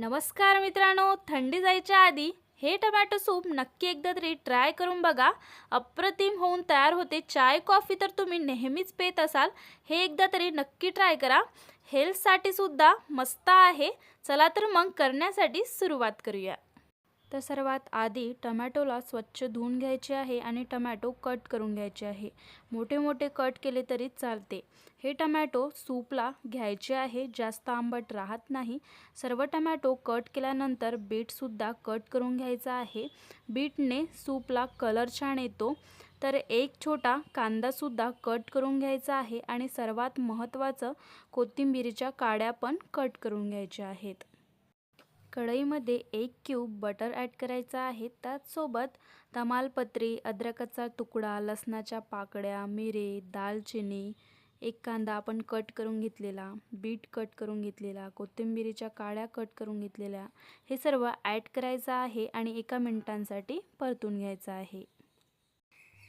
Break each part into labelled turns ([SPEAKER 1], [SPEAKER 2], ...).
[SPEAKER 1] नमस्कार मित्रांनो थंडी जायच्या आधी हे टमॅटो सूप नक्की एकदा तरी ट्राय करून बघा. अप्रतिम होऊन तयार होते. चाय कॉफी तर तुम्ही नेहमीच पेत असाल. हे एकदा तरी नक्की ट्राय करा. हेल्थसाठी सुद्धा मस्त आहे. चला तर मग करण्यासाठी सुरुवात करूया. तर सर्वात आधी टमॅटोला स्वच्छ धुवून घ्यायचे आहे आणि टमॅटो कट करून घ्यायचे आहे. मोठे मोठे कट केले तरी चालते. हे टमॅटो सूपला घ्यायचे आहे जास्त आंबट राहत नाही. सर्व टमॅटो कट केल्यानंतर बीटसुद्धा कट करून घ्यायचा आहे. बीटने सूपला कलर छान येतो. तर एक छोटा कांदासुद्धा कट करून घ्यायचा आहे आणि सर्वात महत्त्वाचं कोथिंबिरीच्या काड्या पण कट करून घ्यायच्या आहेत. कढईमध्ये एक क्यूब बटर ॲड करायचा आहे. त्याचसोबत तमालपत्री अद्रकाचा तुकडा लसणाच्या पाकळ्या मिरे दालचिनी एक कांदा आपण कट करून घेतलेला बीट कट करून घेतलेला कोथिंबिरीच्या काळ्या कट करून घेतलेल्या हे सर्व ॲड करायचं आहे आणि एका मिनिटांसाठी परतून घ्यायचं आहे.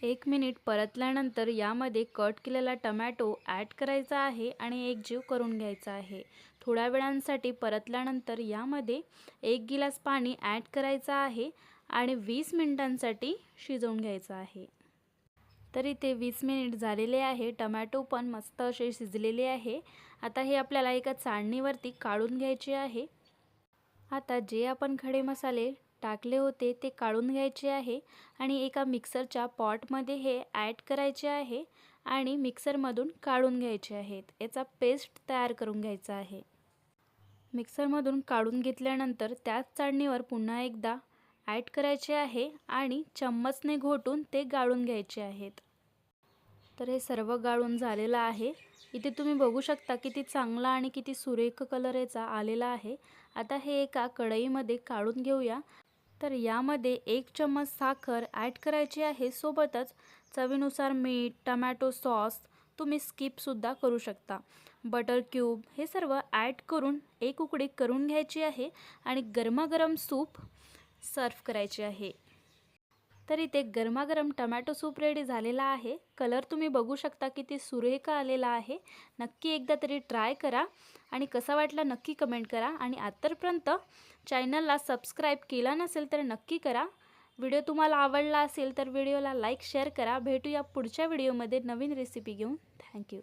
[SPEAKER 1] एक मिनिट परतल्यानंतर यामध्ये कट केलेला टमॅटो ॲड करायचा आहे आणि एक जीव करून घ्यायचा आहे. थोड्या वेळांसाठी परतल्यानंतर यामध्ये एक गिलास पाणी ॲड करायचं आहे आणि वीस मिनिटांसाठी शिजवून घ्यायचं आहे. तर इथे वीस मिनिट झालेले आहे. टमॅटो पण मस्त असे शिजलेले आहे. आता हे आपल्याला एका चाळणीवरती काढून घ्यायचे आहे. आता जे आपण खडे मसाले टाकले होते ते काढून घ्यायचे आहे आणि एका मिक्सरच्या पॉटमध्ये हे ॲड करायचे आहे आणि मिक्सरमधून काढून घ्यायचे आहेत. याचा पेस्ट तयार करून घ्यायचा आहे. मिक्सरमधून काढून घेतल्यानंतर त्याच चाळणीवर पुन्हा एकदा ॲड करायचे आहे आणि चम्मचने घोटून ते गाळून घ्यायचे आहेत. तर हे सर्व गाळून झालेलं आहे. इथे तुम्ही बघू शकता किती चांगला आणि किती सुरेख कलर याचा आलेला आहे. आता हे एका कढईमध्ये काढून घेऊया. तर यामध्ये एक चम्मच साखर ॲड करायची आहे. सोबतच चवीनुसार मीठ टमॅटो सॉस तुम्ही स्किपसुद्धा करू शकता. बटर क्यूब हे सर्व ॲड करून एक उकडी करून घ्यायची आहे आणि गरमागरम सूप सर्व करायचे आहे. तर इथे गरमागरम टमॅटो सूप रेडी झालेला आहे. कलर तुम्ही बघू शकता किती सुरेख आलेला आहे. नक्की एकदा तरी ट्राय करा आणि कसा वाटला नक्की कमेंट करा. आणि आत्तापर्यंत चॅनलला सबस्क्राईब केला नसेल तर नक्की करा. व्हिडिओ तुम्हाला आवडला असेल तर व्हिडिओला लाईक शेअर करा. भेटूया पुढच्या व्हिडिओमध्ये नवीन रेसिपी घेऊन. थँक्यू